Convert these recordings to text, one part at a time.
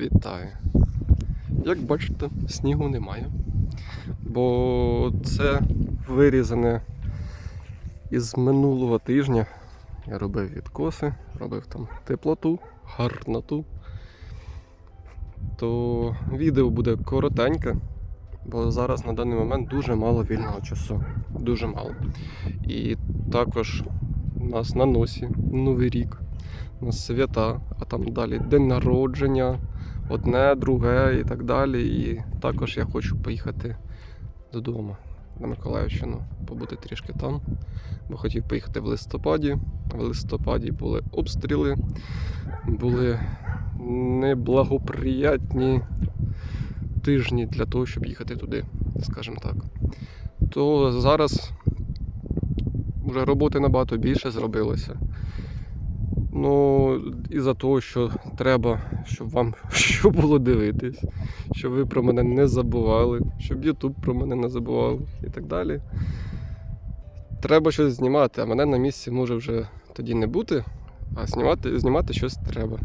Вітаю. Як бачите, снігу немає. Бо це вирізане із минулого тижня. Я робив відкоси, робив там теплоту, гарноту. То відео буде коротеньке, бо зараз на даний момент дуже мало вільного часу. Дуже мало. І також у нас на носі Новий рік, у нас свята, а там далі день народження, одне, друге і так далі. І також я хочу поїхати додому на Миколаївщину, побути трішки там. Бо хотів поїхати в листопаді. В листопаді були обстріли, були неблагоприятні тижні для того, щоб їхати туди, скажімо так. То зараз вже роботи набагато більше зробилося. Ну, із-за того, що треба, щоб вам що було дивитись, щоб ви про мене не забували, щоб YouTube про мене не забував і так далі. Треба щось знімати, а мене на місці може вже тоді не бути, а знімати, знімати щось треба.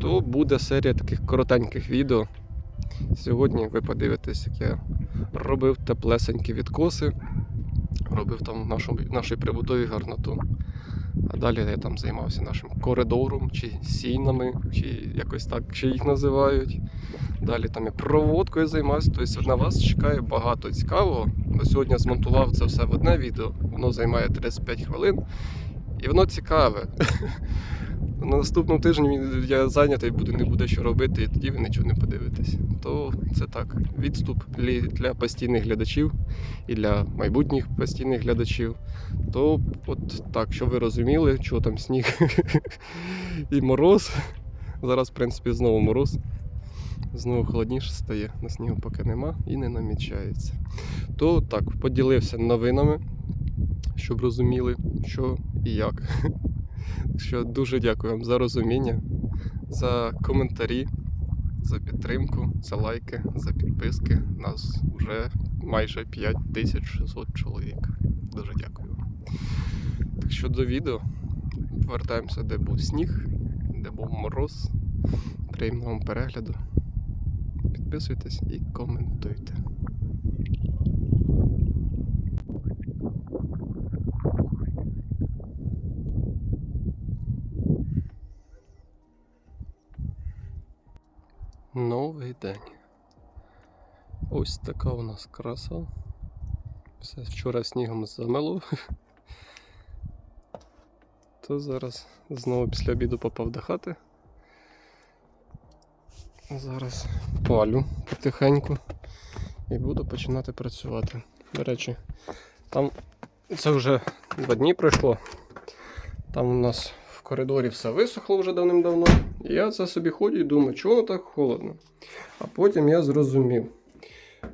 То буде серія таких коротеньких відео. Сьогодні ви подивитесь, як я робив теплесенькі відкоси, робив там нашу, нашій прибутовій гарноту. А далі я там займався нашим коридором чи сінами, чи якось так ще їх називають. Далі там я проводкою займався. Тобто на вас чекає багато цікавого. Бо сьогодні змонтував це все в одне відео, воно займає 35 хвилин. І воно цікаве. На наступному тижні я зайнятий буду, не буде що робити, і тоді ви нічого не подивитесь. То це так, відступ для- постійних глядачів і для майбутніх постійних глядачів. То от так, що ви розуміли, що там сніг і мороз. Зараз, в принципі, знову мороз. Знову холодніше стає, на снігу поки нема і не намічається. То так, поділився новинами, щоб розуміли, що і як. Що дуже дякую вам за розуміння, за коментарі, за підтримку, за лайки, за підписки. Нас вже майже 5600 чоловік. Дуже дякую. Так що до відео. Повертаємося, де був сніг, де був мороз. Приємного вам перегляду. Підписуйтесь і коментуйте. Новий день. Ось така у нас краса. Все вчора снігом замело. То зараз знову після обіду попав до хати. Зараз палю потихеньку і буду починати працювати. До речі, там це вже два дні пройшло. Там у нас в коридорі все висохло вже давним-давно. Я це собі ходжу і думаю, чого воно так холодно. А потім я зрозумів.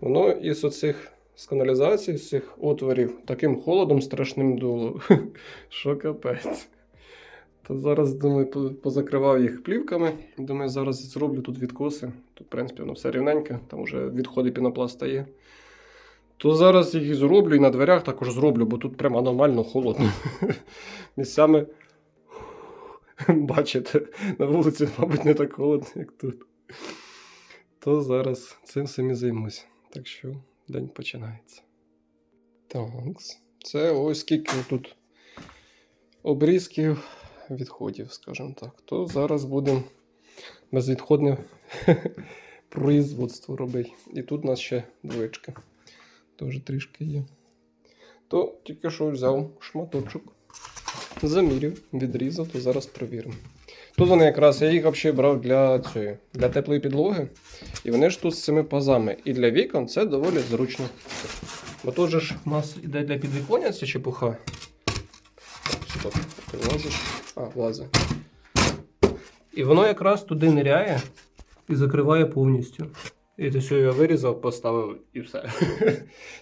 Воно із оцих з каналізації, з цих отворів, таким холодом страшним дуло. Що капець. То зараз, думаю, позакривав їх плівками. Думаю, зараз зроблю тут відкоси. Тут, в принципі, воно все рівненьке, там вже відходи пінопласта є. То зараз їх зроблю, і на дверях також зроблю, бо тут прямо аномально холодно. Місцями, бачите, на вулиці, мабуть, не так холодно, як тут. То зараз цим самі займусь. Так що день починається. Так, це ось скільки тут обрізків відходів, скажімо так. То зараз будемо безвідходне производство робити. І тут у нас ще двоєчки. Теж трішки є. То тільки що взяв шматочок, заміряв, відрізав, то зараз перевіримо. Тут вони якраз, я їх взагалі брав для цієї, для теплої підлоги. І вони ж тут з цими пазами. І для вікон це доволі зручно. Бо тут же ж у нас іде для підвіконня ця чепуха. Стоп, ти влазиш? А, влазить. І воно якраз туди ниряє і закриває повністю. І то що я вирізав, поставив і все.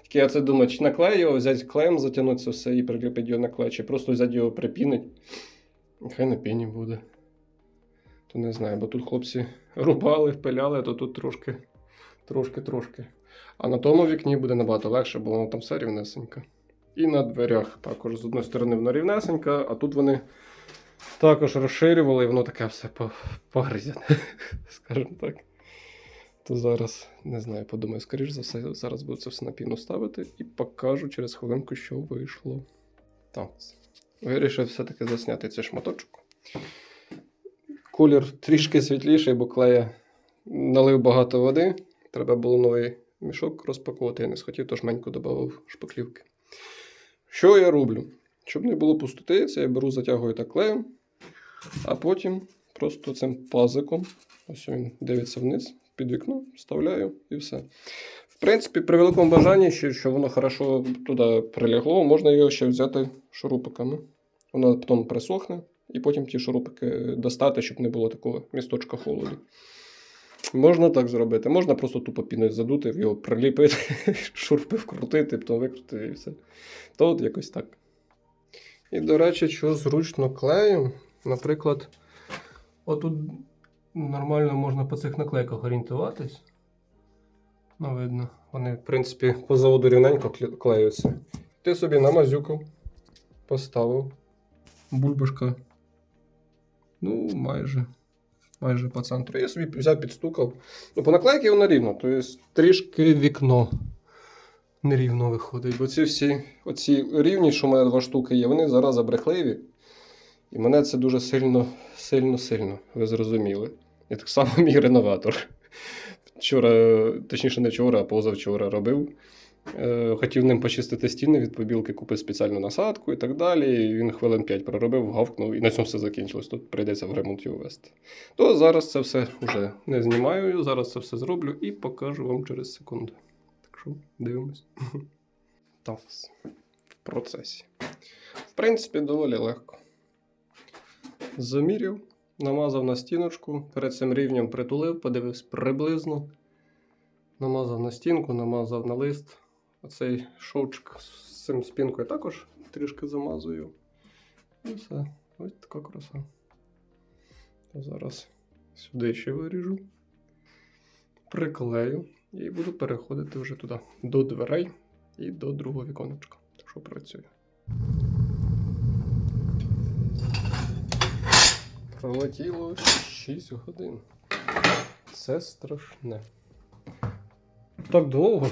Тільки я це думаю, чи наклею його, взяти клеєм, затягнути це все і приліпити його на клей, чи просто взяти його припінить. Хай на піні буде. То не знаю, бо тут хлопці рубали, впиляли, то тут трошки, трошки, трошки. А на тому вікні буде набагато легше, бо воно там все рівнесенько. І на дверях також з одної сторони воно рівнесенько, а тут вони також розширювали, і воно таке все по- погризяне, скажімо так. То зараз не знаю, подумаю, скоріш за все, зараз буду це все на піну ставити і покажу через хвилинку, що вийшло. Так. Вирішив все-таки засняти цей шматочок. Колір трішки світліший, бо клея налив багато води. Треба було новий мішок розпакувати. Я не схотів, тож меньку додав шпаклівки. Що я роблю? Щоб не було пустоти, це я беру, затягую так клеєм, а потім просто цим пазиком, ось він дивиться вниз, під вікно, вставляю і все. В принципі, при великому бажанні, що, що воно хорошо туди прилягло, можна його ще взяти шурупиками. Воно потім присохне, і потім ті шурупики достати, щоб не було такого місточка холоду. Можна так зробити. Можна просто тупо піною задути, його приліпити, шурпи вкрутити, потім викрутити і все. То от якось так. І, до речі, що зручно клеєм, наприклад, отут нормально можна по цих наклейках орієнтуватись. Ну, видно, вони, в принципі, по заводу рівненько клеються. Ти собі намазюкав, поставив. Бульбашка. Ну, майже. Майже по центру. Я собі взяв, підстукав. Ну, по наклейці воно рівно, тобто трішки вікно нерівно виходить. Бо ці всі оці рівні, що в мене два штуки є, вони зараз забрехливі. І мене це дуже сильно, сильно, сильно, ви зрозуміли. І так само мій реноватор. Вчора, точніше, не вчора, а позавчора робив. Е, Хотів ним почистити стіни від побілки, купив спеціальну насадку і так далі. Він хвилин 5 проробив, гавкнув, і на цьому все закінчилось. Тут прийдеться в ремонт його вести. То зараз це все вже не знімаю, зараз це все зроблю і покажу вам через секунду. Так що дивимось. Так, в процесі. В принципі, доволі легко. Заміряв, намазав на стіночку, перед цим рівнем притулив, подивився приблизно. Намазав на стінку, намазав на лист. Оцей шовчик з цим спінкою також трішки замазую. І все. Ось така краса. Зараз сюди ще виріжу, приклею і буду переходити вже туди, до дверей і до другого віконечка. Що працює. Пролетіло 6 годин. Це страшне. Так довго.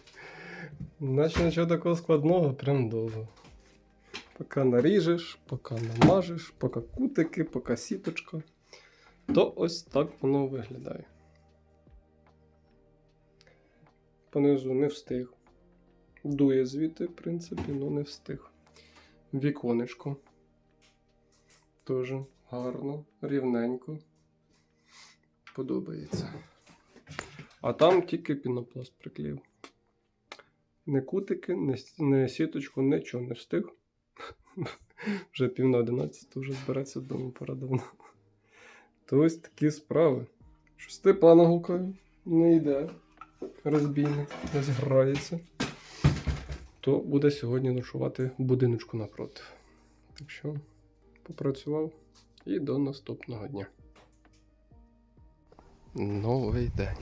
Наче нічого такого складного, прям довго. Поки наріжеш, поки намажеш, поки кутики, поки сіточка. То ось так воно виглядає. Понизу не встиг. Дує звідти, в принципі, але не встиг. Віконечко. Теж гарно, рівненько. Подобається. А там тільки пінопласт приклеїв. Не кутики, не, сіточку, нічого не встиг. Вже пів на 11, вже збиратися вдома пора давно. То ось такі справи. Що Степана гукаю, не йде. Розбійник, десь грається. То буде сьогодні ночувати в будиночку напротив. Так що попрацював і до наступного дня. Новий день.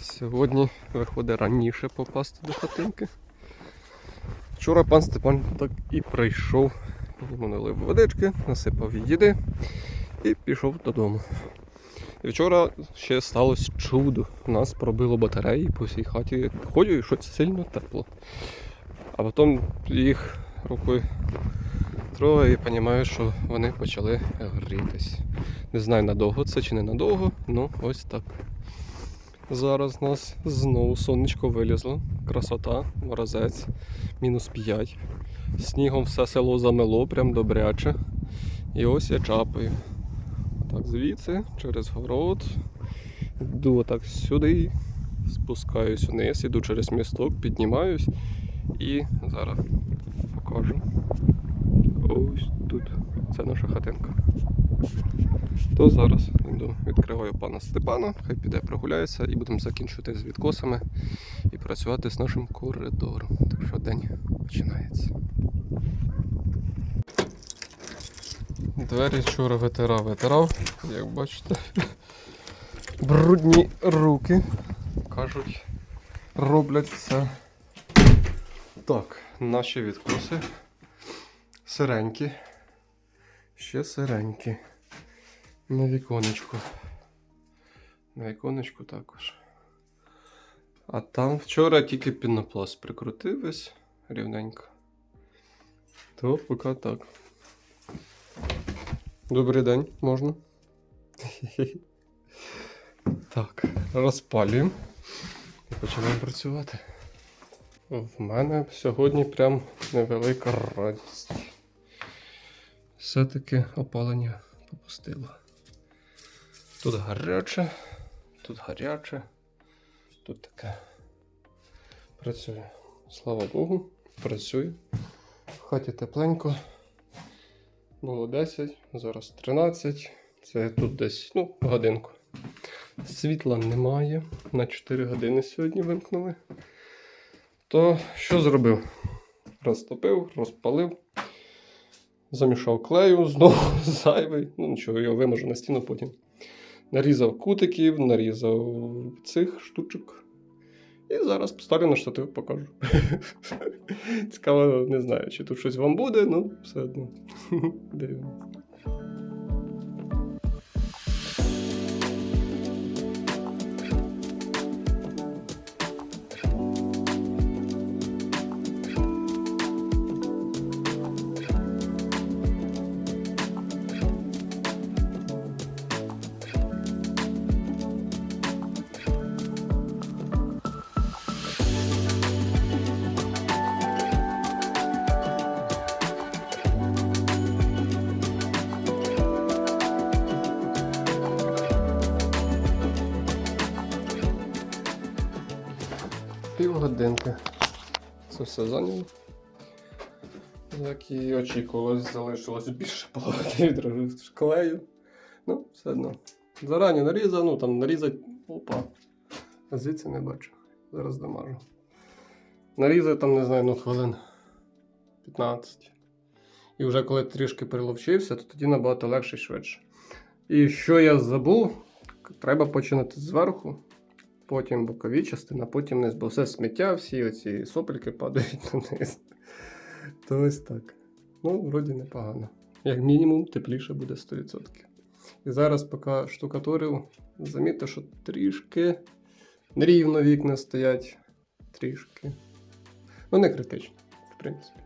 Сьогодні виходить раніше попасти до хатинки. Вчора пан Степан так і прийшов. Йому налив водички, насипав їди і пішов додому. І вчора ще сталося чудо. У нас пробило батареї по всій хаті. Ходю і щось сильно тепло. А потім їх рукою трогаю і розумію, що вони почали грітись. Не знаю надовго це чи не надовго, ну ось так. Зараз у нас знову сонечко вилізло. Красота, морозець, мінус 5. Снігом все село замело, прям добряче. І ось я чапаю. Так, звідси, через город. Йду отак сюди, спускаюсь вниз, іду через місток, піднімаюсь і зараз покажу. Ось тут. Це наша хатинка. То зараз йду відкриваю пана Степана, хай піде прогуляється і будемо закінчувати з відкосами і працювати з нашим коридором. Так що день починається. Двері вчора витирав, витирав, як бачите. Брудні руки. Кажуть, роблять все. Так, наші відкоси. Сиренькі. Ще сиренькі. На віконечку. На віконечку також. А там вчора тільки пінопласт прикрутив весь рівненько. То поки так. Добрий день, можна? Так, розпалюємо і починаємо працювати. В мене сьогодні прям невелика радість. Все-таки опалення попустило. Тут гаряче, тут гаряче, тут таке. Працює. Слава Богу, працює. В хаті тепленько. Було 10, зараз 13. Це тут десь ну, годинку. Світла немає. На 4 години сьогодні вимкнули. То що зробив? Розтопив, розпалив, замішав клею, знову зайвий. Ну нічого, його виможу на стіну потім. Нарізав кутиків, нарізав цих штучок. І зараз поставлю на штатив, покажу. Цікаво, не знаю, чи тут щось вам буде, ну все одно. Дивимось. Півгодинки. Це все зайняло. Як і очікувалось, залишилось більше половини клею. Ну, все одно. Зарані нарізав, ну там нарізати. Опа. А звідси не бачу. Зараз домажу. Нарізав там, не знаю, ну хвилин 15. І вже коли трішки приловчився, то тоді набагато легше і швидше. І що я забув, треба починати зверху, потім бокові частини, а потім низ, бо все сміття, всі оці сопельки падають вниз. То ось так. Ну, вроді непогано. Як мінімум, тепліше буде 100%. І зараз, поки штукатурив, замітьте, що трішки нерівно вікна стоять. Трішки. Ну, не критично, в принципі.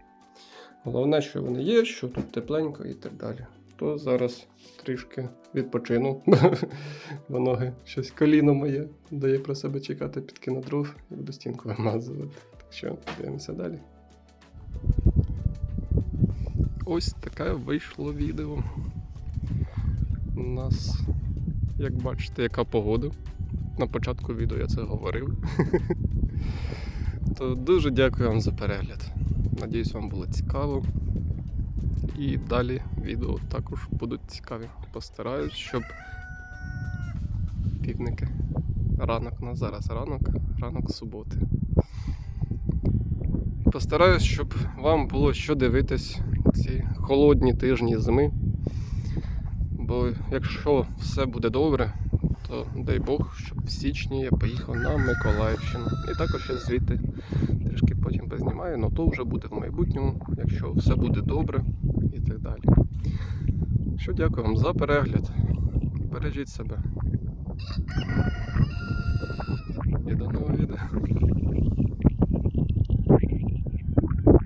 Головне, що вони є, що тут тепленько і так далі. То зараз трішки відпочину, бо ноги щось коліно моє дає про себе чекати, підкину дров і буду стінку вимазувати. Так що дивимося далі. Ось таке вийшло відео. У нас, як бачите, яка погода. На початку відео я це говорив. То дуже дякую вам за перегляд. Надіюсь, вам було цікаво. І далі відео також будуть цікаві. Постараюсь, щоб півники. Ранок на зараз ранок, ранок суботи. Постараюсь, щоб вам було що дивитись ці холодні тижні зими. Бо якщо все буде добре, то дай Бог, щоб в січні я поїхав на Миколаївщину. І також я звідти трішки потім познімаю, але то вже буде в майбутньому, якщо все буде добре далі. Що дякую вам за перегляд. Бережіть себе. І до нового відео.